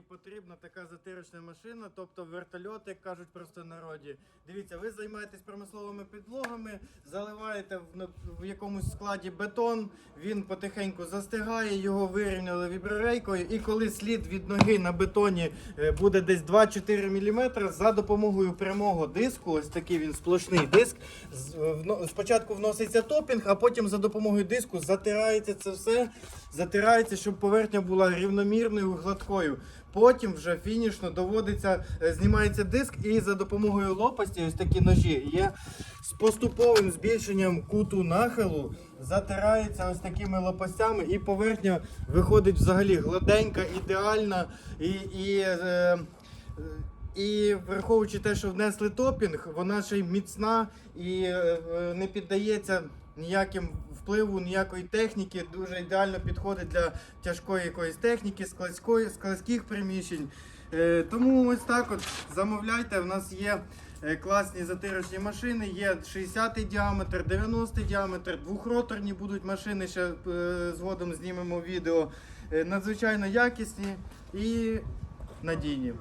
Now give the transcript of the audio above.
і потрібна така затирочна машина, тобто вертольот, як кажуть просто народі. Дивіться, ви займаєтесь промисловими підлогами, заливаєте в, в якомусь складі бетон, він потихеньку застигає, його вирівняли віброрейкою, і коли слід від ноги на бетоні е, буде десь 2-4 мм, за допомогою прямого диску, ось такий він сплошний диск, е, спочатку вноситься топінг, а потім за допомогою диску затирається це все, затирається, щоб поверхня була рівномірною, гладкою. Потім вже фінішно доводиться, е, знімається диск і за допомогою лопасті, ось такі ножі, є з поступовим збільшенням куту нахилу, затирається ось такими лопастями, і поверхня виходить взагалі гладенька, ідеальна і. і е, і враховуючи те, що внесли топінг, вона ще й міцна і е, е, не піддається ніяким впливу, ніякої техніки. Дуже ідеально підходить для тяжкої якоїсь техніки, складської, складських приміщень. Е, Тому ось так от замовляйте. У нас є е, класні затирочні машини, є 60-й діаметр, 90-й діаметр, двохроторні будуть машини. Ще е, згодом знімемо відео. Надзвичайно якісні і надійні.